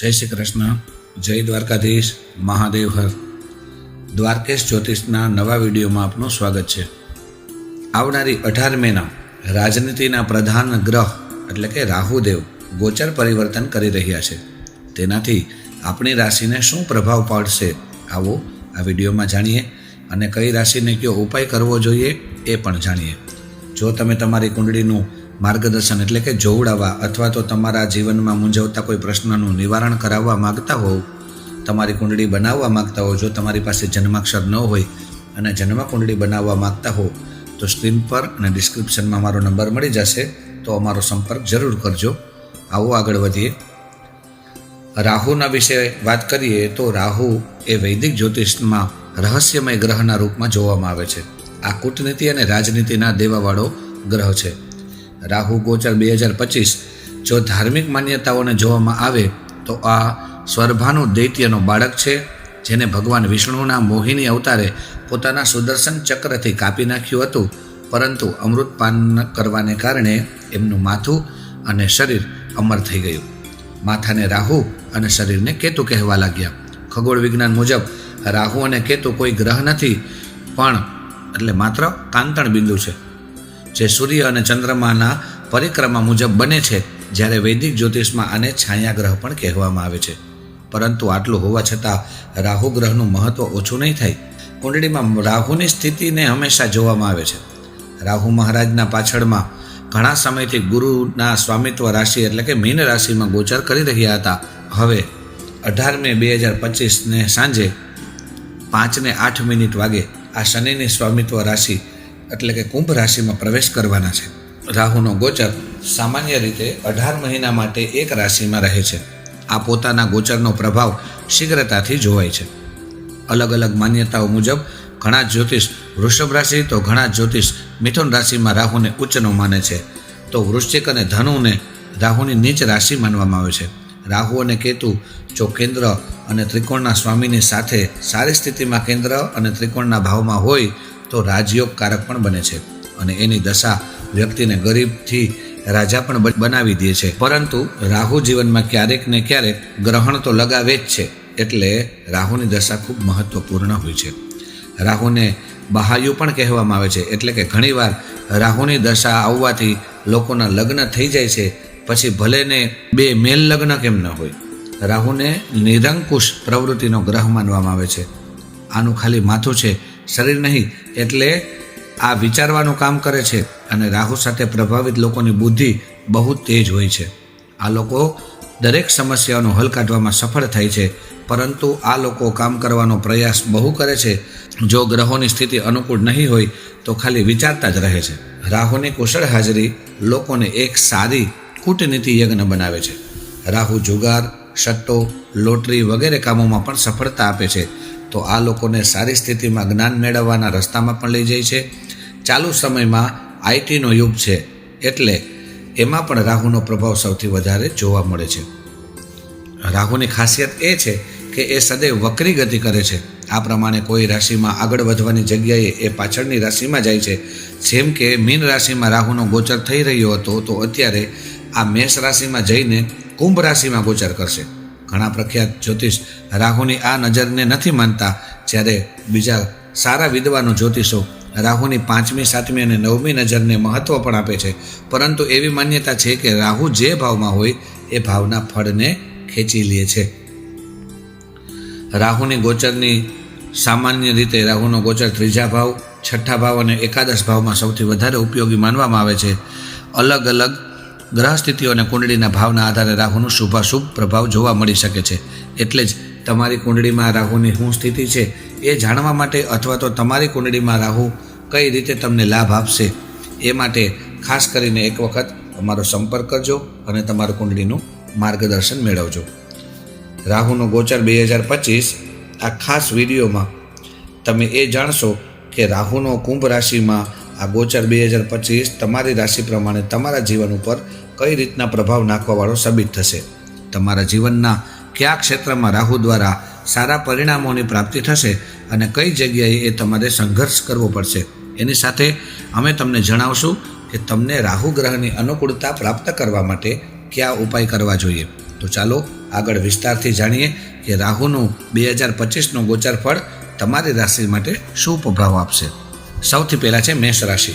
જય શ્રી કૃષ્ણ. જય દ્વારકાધીશ. મહાદેવ હર. દ્વારકેશ જ્યોતિષના નવા વિડીયોમાં આપનું સ્વાગત છે. આવનારી અઢાર મેના રાજનીતિના પ્રધાન ગ્રહ એટલે કે રાહુદેવ ગોચર પરિવર્તન કરી રહ્યા છે. તેનાથી આપણી રાશિને શું પ્રભાવ પાડશે આવો આ વિડીયોમાં જાણીએ અને કઈ રાશિને કયો ઉપાય કરવો જોઈએ એ પણ જાણીએ. જો તમે તમારી કુંડળીનું માર્ગદર્શન એટલે કે જોવડાવવા અથવા તો તમારા જીવનમાં મૂંઝવતા કોઈ પ્રશ્નનું નિવારણ કરાવવા માગતા હોવ, તમારી કુંડળી બનાવવા માગતા હો જો તમારી પાસે જન્માક્ષર ન હોય અને જન્મ કુંડળી બનાવવા માગતા હો તો સ્ક્રીન પર અને ડિસ્ક્રિપ્શનમાં મારો નંબર મળી જશે, તો અમારો સંપર્ક જરૂર કરજો. આવો આગળ વધીએ. રાહુના વિશે વાત કરીએ, તો રાહુ એ વૈદિક જ્યોતિષમાં રહસ્યમય ગ્રહના રૂપમાં જોવામાં આવે છે. આ કૂટનીતિ અને રાજનીતિના દેવાવાળો ગ્રહ છે. રાહુ ગોચર બે હજાર પચીસ. જો ધાર્મિક માન્યતાઓને જોવામાં આવે, તો આ સ્વર્ભાનું દૈત્યનો બાળક છે, જેને ભગવાન વિષ્ણુના મોહિની અવતારે પોતાના સુદર્શન ચક્રથી કાપી નાખ્યું હતું. પરંતુ અમૃતપાન કરવાને કારણે એમનું માથું અને શરીર અમર થઈ ગયું. માથાને રાહુ અને શરીરને કેતુ કહેવા લાગ્યા. ખગોળ વિજ્ઞાન મુજબ, રાહુ અને કેતુ કોઈ ગ્રહ નથી, પણ એટલે માત્ર કાંતણ બિંદુ છે. જે સૂર્ય અને ચંદ્રમાના પરિક્રમા મુજબ બને છે, જ્યારે વૈદિક જ્યોતિષમાં આને છાયા ગ્રહ પણ કહેવામાં આવે છે. પરંતુ આટલું હોવા છતાં રાહુ ગ્રહનું મહત્વ ઓછું નહીં થાય. કુંડળીમાં રાહુની સ્થિતિને હંમેશા જોવામાં આવે છે. રાહુ મહારાજના પાછળમાં ઘણા સમયથી ગુરુના સ્વામિત્વ રાશિ એટલે કે મીન રાશિમાં ગોચર કરી રહ્યા હતા. હવે અઢાર મે બે હજાર પચીસને સાંજે પાંચને આઠ મિનિટ વાગે આ શનિની સ્વામિત્વ રાશિ એટલે કે કુંભ રાશિમાં પ્રવેશ કરવાના છે. રાહુનો ગોચર સામાન્ય રીતે અઢાર મહિના માટે એક રાશિમાં રહે છે. આ પોતાના ગોચરનો પ્રભાવ શીઘ્રતાથી જોવાય છે. અલગ અલગ માન્યતાઓ મુજબ ઘણા જ્યોતિષ વૃષભ રાશિ તો ઘણા જ્યોતિષ મિથુન રાશિમાં રાહુને ઉચ્ચનો માને છે. તો વૃશ્ચિક અને ધનુને રાહુની નીચ રાશિ માનવામાં આવે છે. રાહુ અને કેતુ જો કેન્દ્ર અને ત્રિકોણના સ્વામીની સાથે સારી સ્થિતિમાં કેન્દ્ર અને ત્રિકોણના ભાવમાં હોય તો રાજયોગ કારક પણ બને છે અને એની દશા વ્યક્તિને ગરીબથી રાજા પણ બનાવી દે છે. પરંતુ રાહુ જીવનમાં ક્યારેક ને ક્યારેક ગ્રહણ તો લગાવે જ છે, એટલે રાહુની દશા ખૂબ મહત્વપૂર્ણ હોય છે. રાહુને બહાયુ પણ કહેવામાં આવે છે, એટલે કે ઘણીવાર રાહુની દશા આવવાથી લોકોના લગ્ન થઈ જાય છે, પછી ભલેને બે મેલ લગ્ન કેમ ન હોય. રાહુને નિરંકુશ પ્રવૃત્તિનો ગ્રહ માનવામાં આવે છે. આનું ખાલી માથું છે શરીર નહીં, એટલે આ વિચારવાનું કામ કરે છે અને રાહુ સાથે પ્રભાવિત લોકોની બુદ્ધિ બહુ તેજ હોય છે. આ લોકો દરેક સમસ્યાઓનો હલ કાઢવામાં સફળ થાય છે, પરંતુ આ લોકો કામ કરવાનો પ્રયાસ બહુ કરે છે. જો ગ્રહોની સ્થિતિ અનુકૂળ નહીં હોય, તો ખાલી વિચારતા જ રહે છે. રાહુની કુશળ હાજરી લોકોને એક સારી કૂટનીતિ યજ્ઞ બનાવે છે. રાહુ જુગાર સટ્ટો લોટરી વગેરે કામોમાં પણ સફળતા આપે છે. તો આ લોકોને સારી સ્થિતિમાં જ્ઞાન મેળવવાના રસ્તામાં પણ લઈ જાય છે. ચાલુ સમયમાં આઈટીનો યુગ છે એટલે એમાં પણ રાહુનો પ્રભાવ સૌથી વધારે જોવા મળે છે. રાહુની ખાસિયત એ છે કે એ સદૈવ વક્રી ગતિ કરે છે. આ પ્રમાણે કોઈ રાશિમાં આગળ વધવાની જગ્યાએ એ પાછળની રાશિમાં જાય છે. જેમ કે મીન રાશિમાં રાહુનો ગોચર થઈ રહ્યો હતો તો અત્યારે આ મેષ રાશિમાં જઈને કુંભ રાશિમાં ગોચર કરશે. ઘણા પ્રખ્યાત જ્યોતિષ રાહુની આ નજરને નથી માનતા, જ્યારે બીજા સારા વિદ્વાનો જ્યોતિષો રાહુની પાંચમી, સાતમી અને નવમી નજરને મહત્વ પણ આપે છે. પરંતુ એવી માન્યતા છે કે રાહુ જે ભાવમાં હોય એ ભાવના ફળને ખેંચી લે છે. રાહુની ગોચરની સામાન્ય રીતે રાહુનો ગોચર ત્રીજા ભાવ, છઠ્ઠા ભાવ અને એકાદશ ભાવમાં સૌથી વધારે ઉપયોગી માનવામાં આવે છે. અલગ અલગ ગ્રહ સ્થિતિઓ અને કુંડળીના ભાવના આધારે રાહુનો શુભાશુભ પ્રભાવ જોવા મળી શકે છે. એટલે જ તમારી કુંડળીમાં રાહુની શું સ્થિતિ છે એ જાણવા માટે અથવા તો તમારી કુંડળીમાં રાહુ કઈ રીતે તમને લાભ આપશે એ માટે ખાસ કરીને એક વખત અમારો સંપર્ક કરજો અને તમારું કુંડળીનું માર્ગદર્શન મેળવજો. રાહુનો ગોચર બે હજાર પચીસ આ ખાસ વિડીયોમાં તમે એ જાણશો કે રાહુનો કુંભ રાશિમાં આ ગોચર બે હજાર પચીસ તમારી રાશિ પ્રમાણે તમારા જીવન ઉપર કઈ રીતના પ્રભાવ નાખવાવાળો સાબિત થશે? તમારા જીવનના કયા ક્ષેત્રમાં રાહુ દ્વારા સારા પરિણામોની પ્રાપ્તિ થશે અને કઈ જગ્યાએ એ તમારે સંઘર્ષ કરવો પડશે? એની સાથે અમે તમને જણાવશું કે તમને રાહુ ગ્રહની અનુકૂળતા પ્રાપ્ત કરવા માટે કયા ઉપાય કરવા જોઈએ. તો ચાલો આગળ વિસ્તારથી જાણીએ કે રાહુનું બે હજાર પચીસનું ગોચર ફળ તમારી રાશિ માટે શું પ્રભાવ આપશે. સૌથી પહેલાં છે મેષ રાશિ.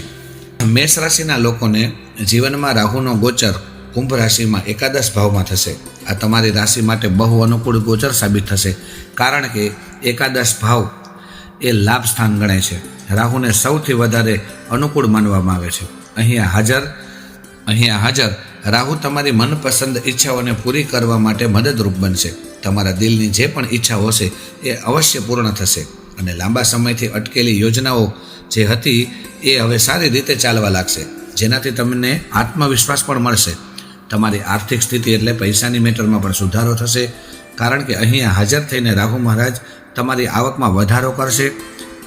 મેષ રાશિના લોકોને જીવનમાં રાહુનો ગોચર કુંભ રાશિમાં એકાદશ ભાવમાં થશે. આ તમારી રાશિ માટે બહુ અનુકૂળ ગોચર સાબિત થશે. કારણ કે એકાદશ ભાવ એ લાભ સ્થાન ગણાય છે. રાહુને સૌથી વધારે અનુકૂળ માનવામાં આવે છે. અહીંયા હાજર અહીંયા હાજર રાહુ તમારી મનપસંદ ઈચ્છાઓને પૂરી કરવા માટે મદદરૂપ બનશે. તમારા દિલની જે પણ ઈચ્છાઓ હશે એ અવશ્ય પૂર્ણ થશે. અને લાંબા સમયથી અટકેલી યોજનાઓ જે હતી, એ હવે સારી રીતે ચાલવા લાગશે. જેનાથી તમને આત્મવિશ્વાસ પણ મળશે. તમારી આર્થિક સ્થિતિ એટલે પૈસાની મેટરમાં પણ સુધારો થશે. કારણ કે અહીંયા હાજર થઈને રાહુ મહારાજ તમારી આવકમાં વધારો કરશે.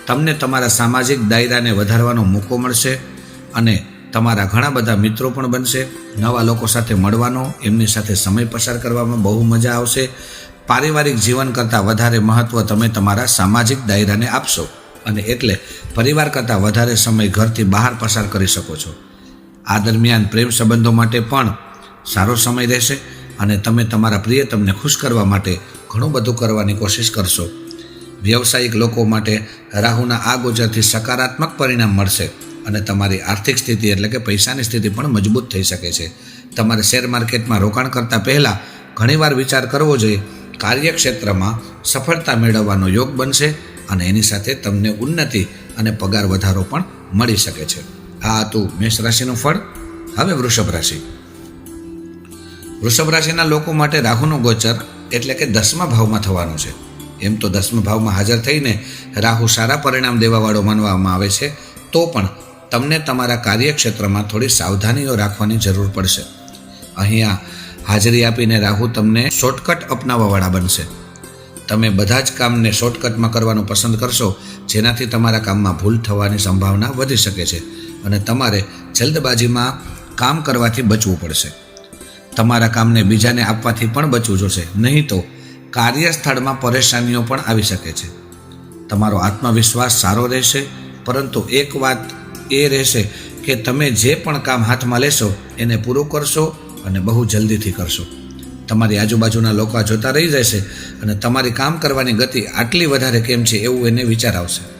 તમને તમારા સામાજિક દાયરાને વધારવાનો મોકો મળશે અને તમારા ઘણા બધા મિત્રો પણ બનશે. નવા લોકો સાથે મળવાનો, એમની સાથે સમય પસાર કરવામાં બહુ મજા આવશે. પારિવારિક જીવન કરતાં વધારે મહત્ત્વ તમે તમારા સામાજિક દાયરાને આપશો. અને એટલે પરિવાર કરતાં વધારે સમય ઘરથી બહાર પસાર કરી શકો છો. આ દરમિયાન પ્રેમ સંબંધો માટે પણ સારો સમય રહેશે અને તમે તમારા પ્રિયતમને ખુશ કરવા માટે ઘણું બધું કરવાની કોશિશ કરશો. વ્યવસાયિક લોકો માટે રાહુના આ ગોચરથી સકારાત્મક પરિણામ મળશે અને તમારી આર્થિક સ્થિતિ એટલે કે પૈસાની સ્થિતિ પણ મજબૂત થઈ શકે છે. તમારે શેર માર્કેટમાં રોકાણ કરતાં પહેલાં ઘણીવાર વિચાર કરવો જોઈએ, કાર્યક્ષેત્રમાં સફળતા મેળવવાનો યોગ બનશે અને એની સાથે તમને ઉન્નતિ અને પગાર વધારો પણ મળી શકે છે. આ હતું મેષ રાશિનું ફળ. હવે વૃષભ રાશિ. વૃષભ રાશિના લોકો માટે રાહુનું ગોચર એટલે કે દસમા ભાવમાં થવાનું છે. એમ તો દસમા ભાવમાં હાજર થઈને રાહુ સારા પરિણામ દેવાવાળો માનવામાં આવે છે, તો પણ તમને તમારા કાર્યક્ષેત્રમાં થોડી સાવધાનીઓ રાખવાની જરૂર પડશે. અહીંયા હાજરી આપીને રાહુ તમને શોર્ટકટ અપનાવવાવાળા બનશે. તમે બધા જ કામને શોર્ટકટમાં કરવાનું પસંદ કરશો, જેનાથી તમારા કામમાં ભૂલ થવાની સંભાવના વધી શકે છે અને તમારે જલ્દબાજીમાં કામ કરવાથી બચવું પડશે. તમારા કામને બીજાને આપવાથી પણ બચવું જોશે, નહીં તો કાર્યસ્થળમાં પરેશાનીઓ પણ આવી શકે છે. તમારો આત્મવિશ્વાસ સારો રહેશે, પરંતુ એક વાત એ રહેશે કે તમે જે પણ કામ હાથમાં લેશો, એને પૂરું કરશો અને બહુ જલ્દીથી કરશો. તમારી આજુબાજુના લોકો જોતા રહી જશે અને તમારી કામ કરવાની ગતિ આટલી વધારે કેમ છે એવું એને વિચાર આવશે.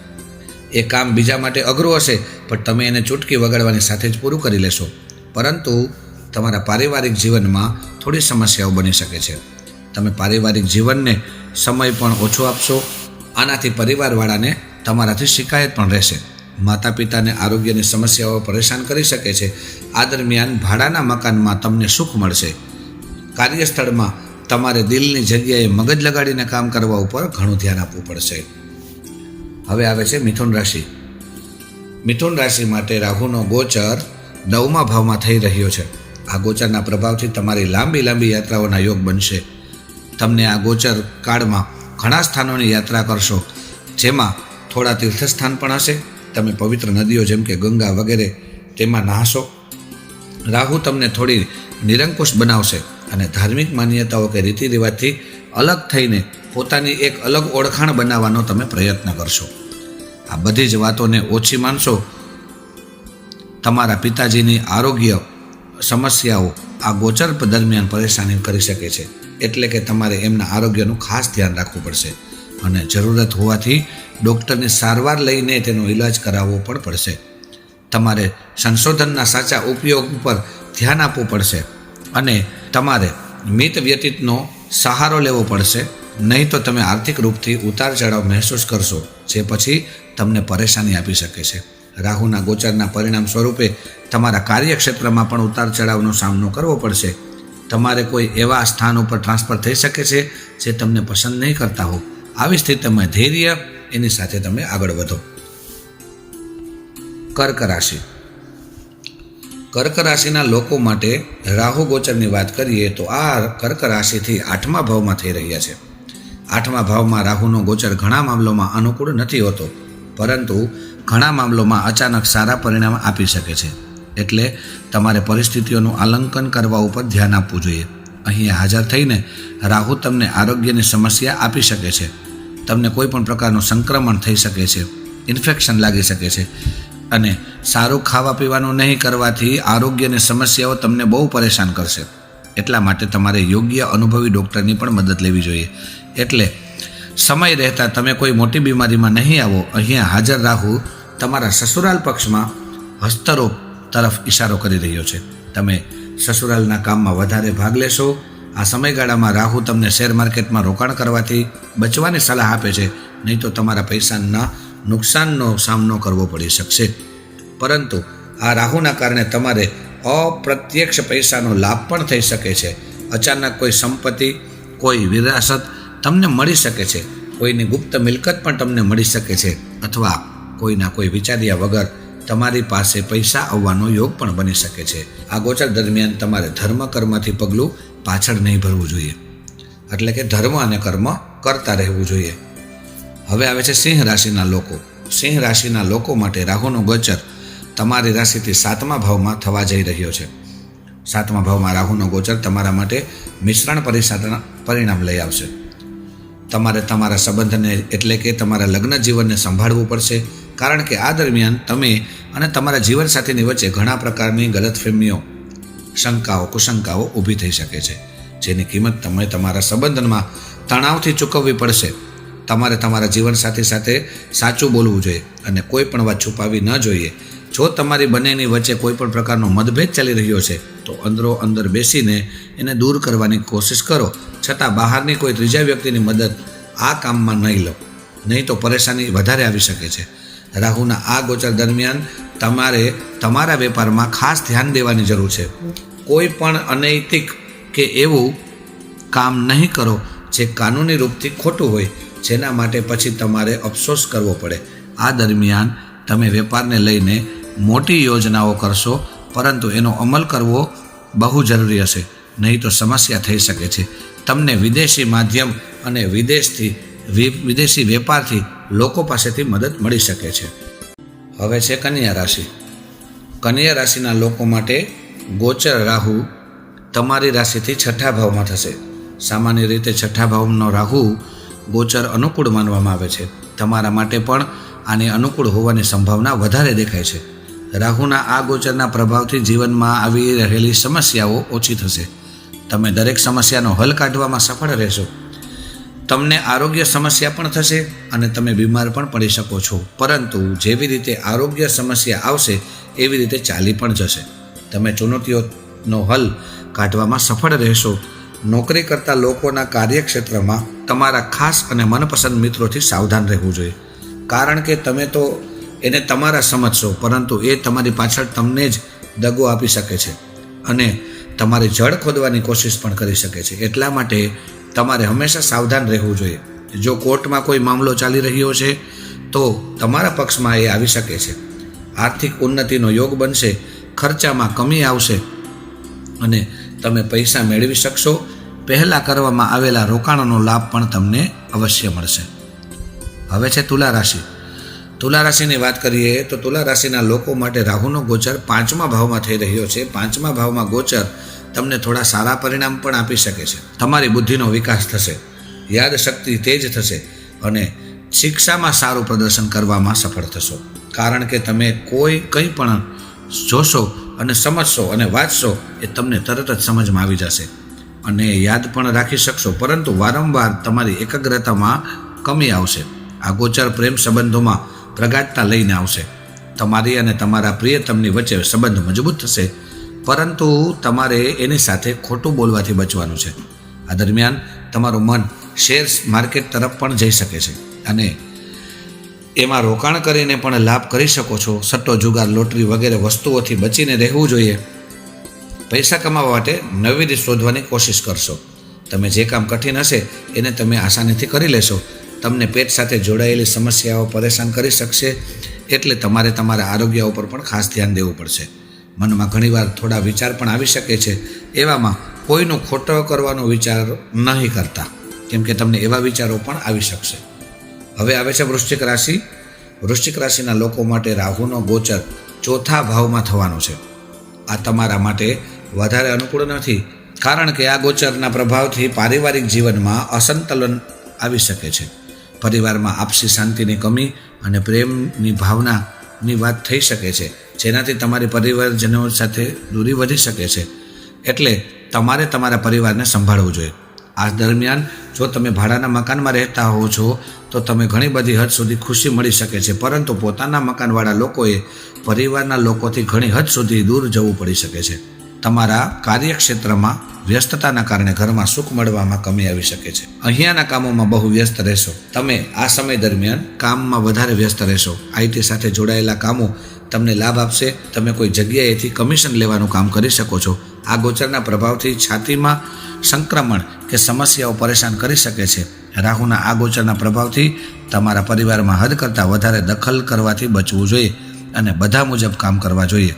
એ કામ બીજા માટે અઘરું હશે, પણ તમે એને ચૂટકી વગાડવાની સાથે જ પૂરું કરી લેશો. પરંતુ તમારા પારિવારિક જીવનમાં થોડી સમસ્યાઓ બની શકે છે. તમે પારિવારિક જીવનને સમય પણ ઓછો આપશો, આનાથી પરિવારવાળાને તમારાથી શિકાયત પણ રહેશે. માતા પિતાને આરોગ્યની સમસ્યાઓ પરેશાન કરી શકે છે. આ દરમિયાન ભાડાના મકાનમાં તમને સુખ મળશે. કાર્યસ્થળમાં તમારે દિલની જગ્યાએ મગજ લગાડીને કામ કરવા ઉપર ઘણું ધ્યાન આપવું પડશે. હવે આવે છે મિથુન રાશિ. મિથુન રાશિ માટે રાહુનો ગોચર નવમા ભાવમાં થઈ રહ્યો છે. આ ગોચરના પ્રભાવથી તમારી લાંબી લાંબી યાત્રાઓના યોગ બનશે. તમને આ ગોચર કાળમાં ઘણા સ્થાનોની યાત્રા કરશો. જેમાં થોડા તીર્થસ્થાન પણ હશે. તમે પવિત્ર નદીઓ જેમ કે ગંગા વગેરે તેમાં નહાશો. રાહુ તમને થોડી નિરંકુશ બનાવશે. અને ધાર્મિક માન્યતાઓ કે રીતિ રિવાજથી અલગ થઈને પોતાની એક અલગ ઓળખાણ બનાવવાનો તમે પ્રયત્ન કરશો. આ બધી જ વાતોને ઓછી માનશો, તમારા પિતાજીની આરોગ્ય સમસ્યાઓ આ ગોચર દરમિયાન પરેશાની કરી શકે છે. એટલે કે તમારે એમના આરોગ્યનું ખાસ ધ્યાન રાખવું પડશે અને જરૂરત હોવાથી ડૉક્ટરની સારવાર લઈને તેનો ઈલાજ કરાવવો પણ પડશે. તમારે સંશોધનના સાચા ઉપયોગ ઉપર ધ્યાન આપવું પડશે. અને તમારે મિત વ્યતીતનો સહારો લેવો પડશે. નહીં તો તમે આર્થિક રૂપથી ઉતાર ચઢાવ મહેસૂસ કરશો, જે પછી તમને પરેશાની આપી શકે છે. રાહુના ગોચરના પરિણામ સ્વરૂપે તમારા કાર્યક્ષેત્રમાં પણ ઉતાર ચઢાવનો સામનો કરવો પડશે. તમારે કોઈ એવા સ્થાન ઉપર ટ્રાન્સફર થઈ શકે છે, જે તમને પસંદ નહીં કરતા હો. આવી સ્થિતિમાં ધૈર્ય, એની સાથે તમે આગળ વધો. કર્ક રાશિ. કર્ક રાશિના લોકો માટે રાહુ ગોચરની વાત કરીએ તો આ કર્ક રાશિથી આઠમા ભાવમાં થઈ રહ્યા છે. આઠમા ભાવમાં રાહુનો ગોચર ઘણા મામલોમાં અનુકૂળ નથી હોતો, પરંતુ ઘણા મામલોમાં અચાનક સારા પરિણામ આપી શકે છે. એટલે તમારે પરિસ્થિતિઓનું આલંકન કરવા ઉપર ધ્યાન આપવું જોઈએ. અહીં હાજર થઈને રાહુ તમને આરોગ્યની સમસ્યા આપી શકે છે. તમને કોઈ પણ પ્રકારનું સંક્રમણ થઈ શકે છે, ઇન્ફેક્શન લાગી શકે છે અને સારું ખાવા પીવાનું નહીં કરવાથી આરોગ્યની સમસ્યાઓ તમને બહુ પરેશાન કરશે. એટલા માટે તમારે યોગ્ય અનુભવી ડૉક્ટરની પણ મદદ લેવી જોઈએ. એટલે સમય રહેતા તમે કોઈ મોટી બીમારીમાં નહીં આવો. અહીંયા હાજર રાહુ તમારા સસુરાલ પક્ષમાં હસ્તરોગ તરફ ઇશારો કરી રહ્યો છે. તમે સસુરાલના કામમાં વધારે ભાગ લેશો. આ સમયગાળામાં રાહુ તમને શેર માર્કેટમાં રોકાણ કરવાથી બચવાની સલાહ આપે છે. નહીં તો તમારા પૈસાના નુકસાનનો સામનો કરવો પડી શકશે. પરંતુ આ રાહુના કારણે તમારે અપ્રત્યક્ષ પૈસાનો લાભ પણ થઈ શકે છે. અચાનક કોઈ સંપત્તિ, કોઈ વિરાસત તમને મળી શકે છે. કોઈની ગુપ્ત મિલકત પણ તમને મળી શકે છે. અથવા કોઈના કોઈ વિચાર્યા વગર તમારી પાસે પૈસા આવવાનો યોગ પણ બની શકે છે. આ ગોચર દરમિયાન તમારે ધર્મ કર્મથી પગલું પાછળ નહીં ભરવું જોઈએ. એટલે કે ધર્મ અને કર્મ કરતા રહેવું જોઈએ. હવે આવે છે સિંહ રાશિના લોકો. સિંહ રાશિના લોકો માટે રાહુનો ગોચર તમારી રાશિથી સાતમા ભાવમાં થવા જઈ રહ્યો છે. સાતમા ભાવમાં રાહુનો ગોચર તમારા માટે મિશ્રણ પરિસાધના પરિણામ લઈ આવશે. તમારે તમારા સંબંધને એટલે કે તમારા લગ્ન જીવનને સંભાળવું પડશે. કારણ કે આ દરમિયાન તમે અને તમારા જીવનસાથીની વચ્ચે ઘણા પ્રકારની ગલતફહેમીઓ શંકાઓ, કુશંકાઓ ઊભી થઈ શકે છે. જેની કિંમત તમે તમારા સંબંધમાં તણાવથી ચૂકવવી પડશે. તમારે તમારા જીવનસાથી સાથે સાચું બોલવું જોઈએ અને કોઈ પણ વાત છુપાવી ન જોઈએ. જો તમારી બંનેની વચ્ચે કોઈ પણ પ્રકારનો મતભેદ ચાલી રહ્યો છે, તો અંદરો અંદર બેસીને એને દૂર કરવાની કોશિશ કરો. છતાં બહારની કોઈ ત્રીજા વ્યક્તિની મદદ આ કામમાં નહીં લો. નહીં તો પરેશાની વધારે આવી શકે છે. રાહુના આ ગોચર દરમિયાન તમારે તમારા વેપારમાં ખાસ ધ્યાન દેવાની જરૂર છે. કોઈ પણ અનૈતિક કે એવું કામ નહીં કરો જે કાનૂની રૂપથી ખોટું હોય. જેના માટે પછી તમારે અફસોસ કરવો પડે. આ દરમિયાન તમે વેપારને લઈને મોટી યોજનાઓ કરશો, પરંતુ એનો અમલ કરવો બહુ જરૂરી હશે, નહીં તો સમસ્યા થઈ શકે છે. તમને વિદેશી માધ્યમ અને વિદેશથી વિદેશી વેપારથી લોકો પાસેથી મદદ મળી શકે છે. હવે છે કન્યા રાશિ. કન્યા રાશિના લોકો માટે ગોચર રાહુ તમારી રાશિથી છઠ્ઠા ભાવમાં થશે. સામાન્ય રીતે છઠ્ઠા ભાવનો રાહુ ગોચર અનુકૂળ માનવામાં આવે છે. તમારા માટે પણ આની અનુકૂળ હોવાની સંભાવના વધારે દેખાય છે. રાહુના આ ગોચરના પ્રભાવથી જીવનમાં આવી રહેલી સમસ્યાઓ ઓછી થશે. તમે દરેક સમસ્યાનો હલ કાઢવામાં સફળ રહેશો. તમને આરોગ્ય સમસ્યા પણ થશે અને તમે બીમાર પણ પડી શકો છો. પરંતુ જેવી રીતે આરોગ્ય સમસ્યા આવશે, એવી રીતે ચાલી પણ જશે. તમે ચુનૌતીઓનો હલ કાઢવામાં સફળ રહેશો. નોકરી કરતા લોકોના કાર્યક્ષેત્રમાં તમારા ખાસ અને મનપસંદ મિત્રોથી સાવધાન રહેવું જોઈએ. કારણ કે તમે તો એને તમારા સમજશો, પરંતુ એ તમારી પાછળ તમને જ દગો આપી શકે છે અને તમારી જળ ખોદવાની કોશિશ પણ કરી શકે છે. એટલા માટે તમારે હંમેશા સાવધાન રહેવું જોઈએ. જો કોર્ટમાં કોઈ મામલો ચાલી રહ્યો છે, તો તમારા પક્ષમાં એ આવી શકે છે. આર્થિક ઉન્નતિનો યોગ બનશે, ખર્ચામાં કમી આવશે અને તમે પૈસા મેળવી શકશો પહેલાં કરવામાં આવેલા રોકાણોનો લાભ પણ તમને અવશ્ય મળશે. હવે છે તુલા રાશિ. તુલા રાશિની વાત કરીએ તો તુલા રાશિના લોકો માટે રાહુનો ગોચર પાંચમા ભાવમાં થઈ રહ્યો છે. પાંચમા ભાવમાં ગોચર તમને થોડા સારા પરિણામ પણ આપી શકે છે. તમારી બુદ્ધિનો વિકાસ થશે. યાદશક્તિ તેજ થશે અને શિક્ષામાં સારું પ્રદર્શન કરવામાં સફળ થશો. કારણ કે તમે કોઈ કંઈ પણ જોશો અને સમજશો અને વાંચશો એ તમને તરત જ સમજમાં આવી જશે. અને યાદ પણ રાખી શકશો. પરંતુ વારંવાર તમારી એકાગ્રતામાં કમી આવશે. આ ગોચર પ્રેમ સંબંધોમાં પ્રગાઢતા લઈને આવશે. તમારી અને તમારા પ્રિયતમની વચ્ચે સંબંધ મજબૂત થશે. પરંતુ તમારે એની સાથે ખોટું બોલવાથી બચવાનું છે. આ દરમિયાન તમારું મન શેર્સ માર્કેટ તરફ પણ જઈ શકે છે. અને એમાં રોકાણ કરીને પણ લાભ કરી શકો છો. સટ્ટો, જુગાર, લોટરી વગેરે વસ્તુઓથી બચીને રહેવું જોઈએ. પૈસા કમાવા માટે નવી રીત શોધવાની કોશિશ કરશો. તમે જે કામ કઠિન હશે, એને તમે આસાનીથી કરી લેશો. તમને પેટ સાથે જોડાયેલી સમસ્યાઓ પરેશાન કરી શકશે, એટલે તમારે તમારા આરોગ્ય ઉપર પણ ખાસ ધ્યાન દેવું પડશે. મનમાં ઘણીવાર થોડા વિચાર પણ આવી શકે છે, એવામાં કોઈનો ખોટો કરવાનો વિચાર નહીં કરતા, કેમ કે તમને એવા વિચારો પણ આવી શકશે. હવે આવે છે વૃશ્ચિક રાશિ. વૃશ્ચિક રાશિના લોકો માટે રાહુનો ગોચર ચોથા ભાવમાં થવાનો છે. આ તમારા માટે વધારે અનુકૂળ નથી, કારણ કે આ ગોચરના પ્રભાવથી પારિવારિક જીવનમાં અસંતુલન આવી શકે છે. પરિવારમાં આપસી શાંતિની કમી અને પ્રેમની ભાવનાની વાત થઈ શકે છે, જેનાથી તમારી પરિવારજનો સાથે દૂરી વધી શકે છે. એટલે તમારે તમારા પરિવારને સંભાળવું જોઈએ. આ દરમિયાન જો તમે ભાડાના મકાનમાં રહેતા હો છો, તો તમે ઘણી બધી હદ સુધી ખુશી મળી શકે છે, પરંતુ પોતાના મકાનવાળા લોકોએ પરિવારના લોકોથી ઘણી હદ સુધી દૂર જવું પડી શકે છે. તમારા કાર્યક્ષેત્રમાં વ્યસ્તતાના કારણે ઘરમાં સુખ મળવામાં કમી આવી શકે છે. અહીંયાના કામોમાં બહુ વ્યસ્ત રહેશો. તમે આ સમય દરમિયાન કામમાં વધારે વ્યસ્ત રહેશો. આઈટી સાથે જોડાયેલા કામો તમને લાભ આપશે. તમે કોઈ જગ્યાએથી કમિશન લેવાનું કામ કરી શકો છો. આ ગોચરના પ્રભાવથી છાતીમાં સંક્રમણ કે સમસ્યાઓ પરેશાન કરી શકે છે. રાહુના આ ગોચરના પ્રભાવથી તમારા પરિવારમાં હદ કરતાં વધારે દખલ કરવાથી બચવું જોઈએ અને બધા મુજબ કામ કરવા જોઈએ.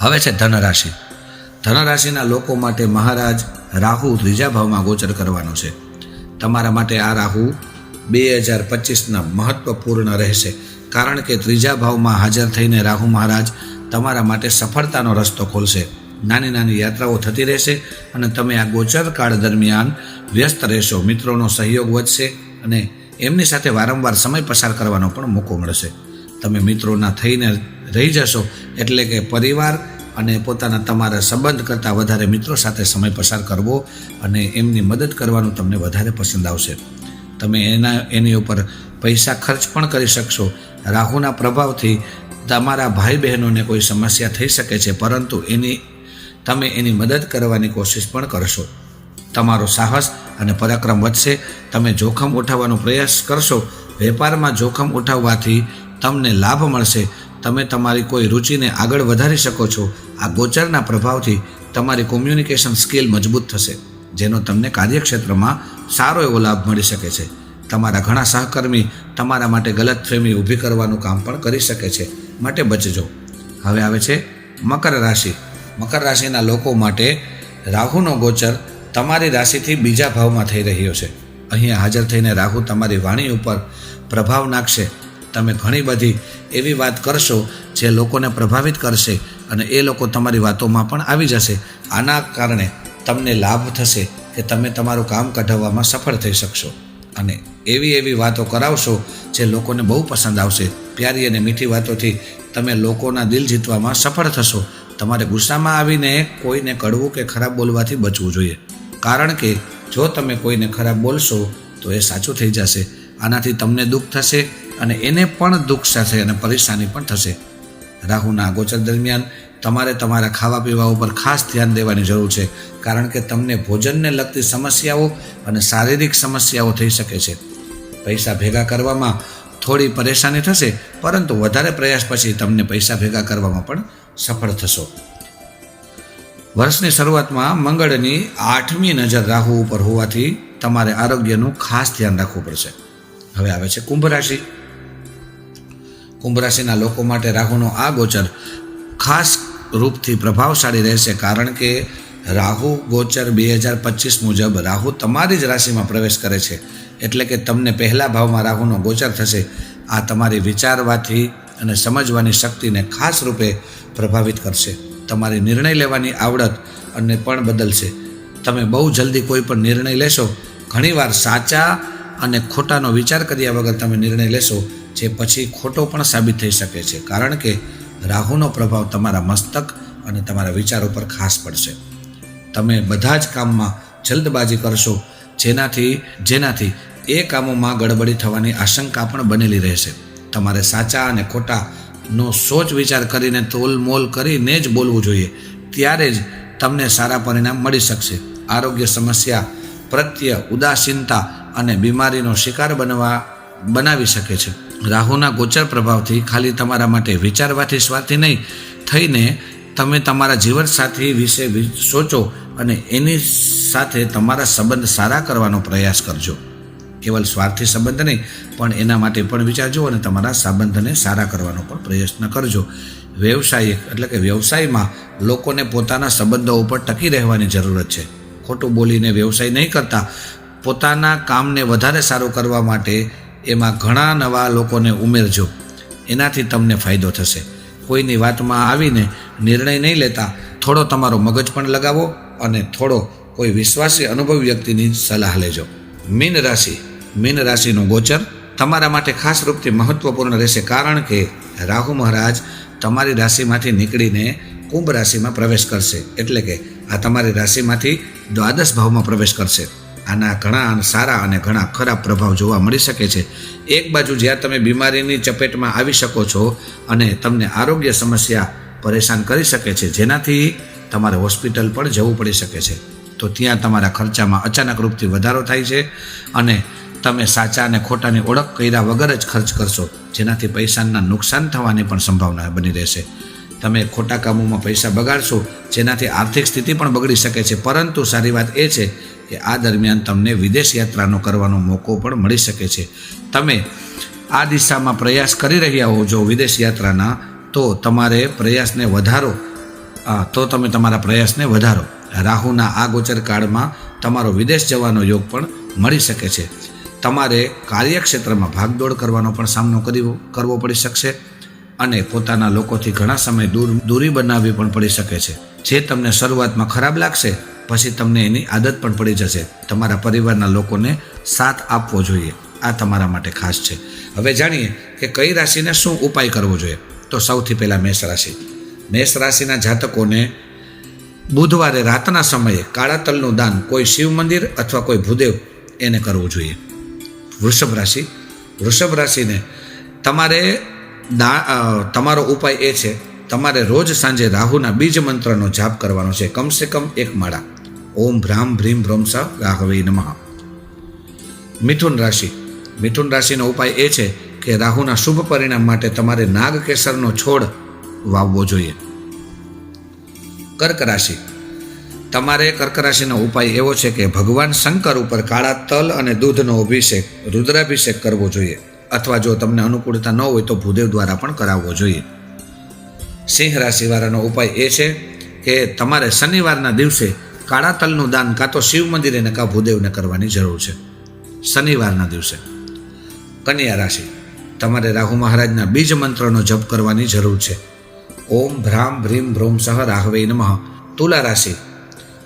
હવે છે ધનરાશિ. ધનરાશિના લોકો માટે મહારાજ રાહુ ત્રીજા ભાવમાં ગોચર કરવાનો છે. તમારા માટે આ રાહુ બે હજાર પચીસના મહત્વપૂર્ણ રહેશે. કારણ કે ત્રીજા ભાવમાં હાજર થઈને રાહુ મહારાજ તમારા માટે સફળતાનો રસ્તો ખોલશે. નાની નાની યાત્રાઓ થતી રહેશે અને તમે આ ગોચર કાળ દરમિયાન વ્યસ્ત રહેશો. મિત્રોનો સહયોગ વધશે અને એમની સાથે વારંવાર સમય પસાર કરવાનો પણ મોકો મળશે. તમે મિત્રોના થઈને રહી જશો. એટલે કે પરિવાર અને પોતાના તમારા સંબંધ કરતાં વધારે મિત્રો સાથે સમય પસાર કરવો અને એમની મદદ કરવાનું તમને વધારે પસંદ આવશે. તમે એના, એની ઉપર પૈસા ખર્ચ પણ કરી શકશો. રાહુના પ્રભાવથી તમારા ભાઈ બહેનોને કોઈ સમસ્યા થઈ શકે છે, પરંતુ એની, તમે એની મદદ કરવાની કોશિશ પણ કરશો. તમારો સાહસ અને પરાક્રમ વધશે. તમે જોખમ ઉઠાવવાનો પ્રયાસ કરશો. વેપારમાં જોખમ ઉઠાવવાથી તમને લાભ મળશે. તમે તમારી કોઈ રુચિને આગળ વધારી શકો છો, આ ગોચરના પ્રભાવથી તમારી કોમ્યુનિકેશન સ્કિલ મજબૂત થશે, જેનો તમને કાર્યક્ષેત્રમાં સારો એવો લાભ મળી શકે છે. તમારા ઘણા સહકર્મી તમારા માટે ગલત ફેમી ઊભી કરવાનું કામ પણ કરી શકે છે, માટે બચજો. હવે આવે છે મકર રાશિ. મકર રાશિના લોકો માટે રાહુનો ગોચર તમારી રાશિથી બીજા ભાવમાં થઈ રહ્યો છે. અહીંયા હાજર થઈને રાહુ તમારી વાણી ઉપર પ્રભાવ નાખશે. તમે ઘણી બધી એવી વાત કરશો જે લોકોને પ્રભાવિત કરશે અને એ લોકો તમારી વાતોમાં પણ આવી જશે. આના કારણે તમને લાભ થશે કે તમે તમારું કામ કઢાવવામાં સફળ થઈ શકશો. અને એવી એવી વાતો કરાવશો જે લોકોને બહુ પસંદ આવશે. પ્યારી અને મીઠી વાતોથી તમે લોકોના દિલ જીતવામાં સફળ થશો. તમારે ગુસ્સામાં આવીને કોઈને કડવું કે ખરાબ બોલવાથી બચવું જોઈએ. કારણ કે જો તમે કોઈને ખરાબ બોલશો તો એ સાચું થઈ જશે. આનાથી તમને દુઃખ થશે અને એને પણ દુઃખ થશે અને પરેશાની પણ થશે. રાહુના ગોચર દરમિયાન તમારે તમારા ખાવા પીવા ઉપર ખાસ ધ્યાન દેવાની જરૂર છે, કારણ કે તમને ભોજનને લગતી સમસ્યાઓ અને શારીરિક સમસ્યાઓ થઈ શકે છે. પૈસા ભેગા કરવામાં થોડી પરેશાની થશે, પરંતુ વધારે પ્રયાસ પછી તમને પૈસા ભેગા કરવામાં પણ સફળ થશો. વર્ષની શરૂઆતમાં મંગળની આઠમી નજર રાહુ ઉપર હોવાથી તમારે આરોગ્યનું ખાસ ધ્યાન રાખવું પડશે. હવે આવે છે કુંભ રાશિ. કુંભ રાશિના લોકો માટે રાહુનો આ ગોચર ખાસ રૂપથી પ્રભાવશાળી રહેશે કારણ કે રાહુ ગોચર બે હજાર પચીસ મુજબ રાહુ તમારી જ રાશિમાં પ્રવેશ કરે છે. એટલે કે તમને પહેલા ભાવમાં રાહુનો ગોચર થશે. આ તમારી વિચારવાથી અને સમજવાની શક્તિને ખાસ રૂપે પ્રભાવિત કરશે. તમારી નિર્ણય લેવાની આવડત અને પણ બદલશે. તમે બહુ જલ્દી કોઈ પણ નિર્ણય લેશો. ઘણીવાર સાચા અને ખોટાનો વિચાર કર્યા વગર તમે નિર્ણય લેશો. જે પછી ખોટો પણ સાબિત થઈ શકે છે. કારણ કે રાહુનો પ્રભાવ તમારા મસ્તક અને તમારા વિચારો પર ખાસ પડશે. તમે બધા જ કામમાં જલ્દબાજી કરશો, જેનાથી જેનાથી એ કામોમાં ગડબડી થવાની આશંકા પણ બનેલી રહેશે. તમારે સાચા અને ખોટાનો સોચ વિચાર કરીને તોલ મોલ કરીને જ બોલવું જોઈએ. ત્યારે જ તમને સારા પરિણામ મળી શકશે. આરોગ્ય સમસ્યા, પ્રત્યે ઉદાસીનતા અને બીમારીનો શિકાર બનવા બનાવી શકે છે. રાહુના ગોચર પ્રભાવથી ખાલી તમારા માટે વિચારવાથી સ્વાર્થી નહીં, થઈને તમે તમારા જીવનસાથી વિશે સોચો અને એની સાથે તમારા સંબંધ સારા કરવાનો પ્રયાસ કરજો. કેવલ સ્વાર્થી સંબંધ નહીં, પણ એના માટે પણ વિચારજો અને તમારા સંબંધને સારા કરવાનો પણ પ્રયત્ન કરજો. વ્યવસાયિક એટલે કે વ્યવસાયમાં લોકોને પોતાના સંબંધો ઉપર ટકી રહેવાની જરૂરત છે. ખોટું બોલીને વ્યવસાય નહીં કરતા, પોતાના કામને વધારે સારું કરવા માટે એમાં ઘણા નવા લોકોને ઉમેરજો. એનાથી તમને ફાયદો થશે. કોઈની વાતમાં આવીને નિર્ણય નહીં લેતા થોડો તમારો મગજ પણ લગાવો અને થોડો કોઈ વિશ્વાસી અનુભવ વ્યક્તિની સલાહ લેજો. મીન રાશિ. મીન રાશિનું ગોચર તમારા માટે ખાસ રૂપથી મહત્વપૂર્ણ રહેશે કારણ કે રાહુ મહારાજ તમારી રાશિમાંથી નીકળીને કુંભ રાશિમાં પ્રવેશ કરશે. એટલે કે આ તમારી રાશિમાંથી દ્વાદશ ભાવમાં પ્રવેશ કરશે. આના ઘણા સારા અને ઘણા ખરાબ પ્રભાવ જોવા મળી શકે છે. એક બાજુ જ્યાં તમે બીમારીની ચપેટમાં આવી શકો છો અને તમને આરોગ્ય સમસ્યા પરેશાન કરી શકે છે, જેનાથી તમારે હોસ્પિટલ પણ જવું પડી શકે છે. તો ત્યાં તમારા ખર્ચામાં અચાનક રૂપથી વધારો થાય છે અને તમે સાચા અને ખોટાની ઓળખ કર્યા વગર જ ખર્ચ કરશો, જેનાથી પૈસાના નુકસાન થવાની પણ સંભાવના બની રહેશે. તમે ખોટા કામોમાં પૈસા બગાડશો, જેનાથી આર્થિક સ્થિતિ પણ બગડી શકે છે. પરંતુ સારી વાત એ છે કે આ દરમિયાન તમને વિદેશ યાત્રાનો કરવાનો મોકો પણ મળી શકે છે. તમે આ દિશામાં પ્રયાસ કરી રહ્યા હો જો વિદેશ યાત્રાના, તો તમારે પ્રયાસને વધારો તો તમે તમારા પ્રયાસને વધારો. રાહુના આ ગોચર કાળમાં તમારો વિદેશ જવાનો યોગ પણ મળી શકે છે. તમારે કાર્યક્ષેત્રમાં ભાગદોડ કરવાનો પણ સામનો કરી કરવો પડી શકશે અને પોતાના લોકોથી ઘણા સમય દૂર, દૂરી બનાવવી પણ પડી શકે છે. જે તમને શરૂઆતમાં ખરાબ લાગશે પછી તમને એની આદત પણ પડી જશે. તમારા પરિવારના લોકોને સાથ આપવો જોઈએ. આ તમારા માટે ખાસ છે. હવે જાણીએ કે કઈ રાશિને શું ઉપાય કરવો જોઈએ. તો સૌથી પહેલાં મેષ રાશિ. મેષ રાશિના જાતકોને બુધવારે રાતના સમયે કાળા તલનું દાન કોઈ શિવ મંદિર અથવા કોઈ ભૂદેવ એને કરવું જોઈએ. વૃષભ રાશિ. વૃષભ રાશિને તમારે દા તમારો ઉપાય એ છે. તમારે રોજ સાંજે રાહુના બીજ મંત્રનો જાપ કરવાનો છે. કમસે કમ એક માળા. ઓમ ભ્રામ ભ્રીમ ભ્રમસા રાઘવે નમઃ મિથુન રાશિ મિથુન રાશિનો ઉપાય એ છે કે રાહુના શુભ પરિણામ માટે તમારે નાગ કેસરનો છોડ વાવવો જોઈએ. કર્ક રાશિ. તમારે કર્ક રાશિનો ઉપાય એવો છે કે ભગવાન શંકર ઉપર કાળા તલ અને દૂધનો અભિષેક, રુદ્રાભિષેક કરવો જોઈએ અથવા જો તમને અનુકૂળતા ન હોય તો ભૂદેવ દ્વારા પણ કરાવવો જોઈએ. સિંહ રાશિવાળાનો ઉપાય એ છે કે તમારે શનિવારના દિવસે કાળા તલનું દાન કાં તો શિવ મંદિરે ને કાં ભૂદેવને કરવાની જરૂર છે. શનિવારના દિવસે. કન્યા રાશિ. તમારે રાહુ મહારાજના બીજ મંત્રનો જપ કરવાની જરૂર છે. ઓમ ભ્રામ ભ્રીમ ભ્રોમ સહ રાહવે નમઃ. તુલા રાશિ.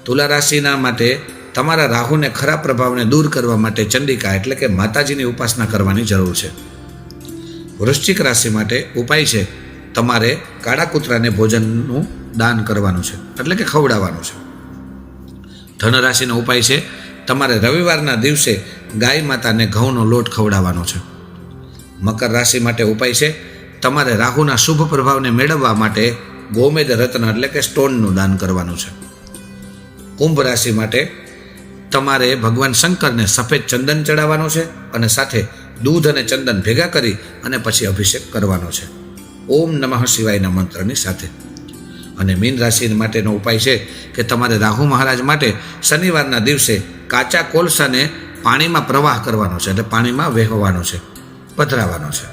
તુલા રાશિના માટે તમારા રાહુને ખરાબ પ્રભાવને દૂર કરવા માટે ચંડિકા એટલે કે માતાજીની ઉપાસના કરવાની જરૂર છે. વૃશ્ચિક રાશિ માટે ઉપાય છે. તમારે કાળા કૂતરાને ભોજનનું દાન કરવાનું છે. એટલે કે ખવડાવવાનું છે. ધન રાશિનો ઉપાય છે, તમારે રવિવારના દિવસે ગાય માતાને ઘઉંનો લોટ ખવડાવવાનો છે. મકર રાશિ માટે ઉપાય છે, તમારે રાહુના શુભ પ્રભાવને મેળવવા માટે ગોમેદ રત્ન એટલે કે સ્ટોનનું દાન કરવાનું છે. કુંભ રાશિ માટે તમારે ભગવાન શંકરને સફેદ ચંદન ચડાવવાનો છે અને સાથે દૂધ અને ચંદન ભેગા કરી અને પછી અભિષેક કરવાનો છે. ઓમ નમઃ શિવાયના મંત્રની સાથે. અને મીન રાશિ માટેનો ઉપાય છે કે તમારે રાહુ મહારાજ માટે શનિવારના દિવસે કાચા કોલસાને પાણીમાં પ્રવાહ કરવાનો છે એટલે પાણીમાં વહેવાનો છે, પધરાવાનો છે.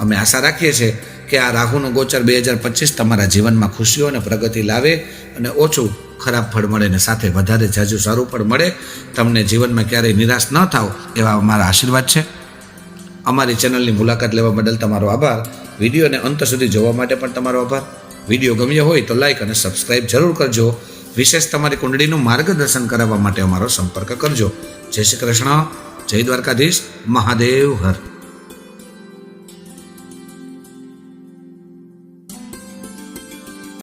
અમે આશા રાખીએ છીએ કે આ રાહુનું ગોચર બે હજાર પચીસ તમારા જીવનમાં ખુશીઓ અને પ્રગતિ લાવે અને ઓછું ખરાબ ફળ મળે ને સાથે વધારે જાજુ સારું ફળ મળે. તમને જીવનમાં ક્યારેય નિરાશ ન થાવ એવા અમારા આશીર્વાદ છે. અમારી ચેનલની મુલાકાત લેવા બદલ તમારો આભાર. વિડીયોને અંત સુધી જોવા માટે પણ તમારો આભાર. વીડિયો ગમ્યો હોય તો લાઇક અને સબસ્ક્રાઇબ જરૂર કરજો. વિશેષ તમારી કુંડળીનું માર્ગદર્શન કરાવવા માટે અમારો સંપર્ક કરજો. જય શ્રી કૃષ્ણ. જય દ્વારકાધીશ. મહાદેવ હર.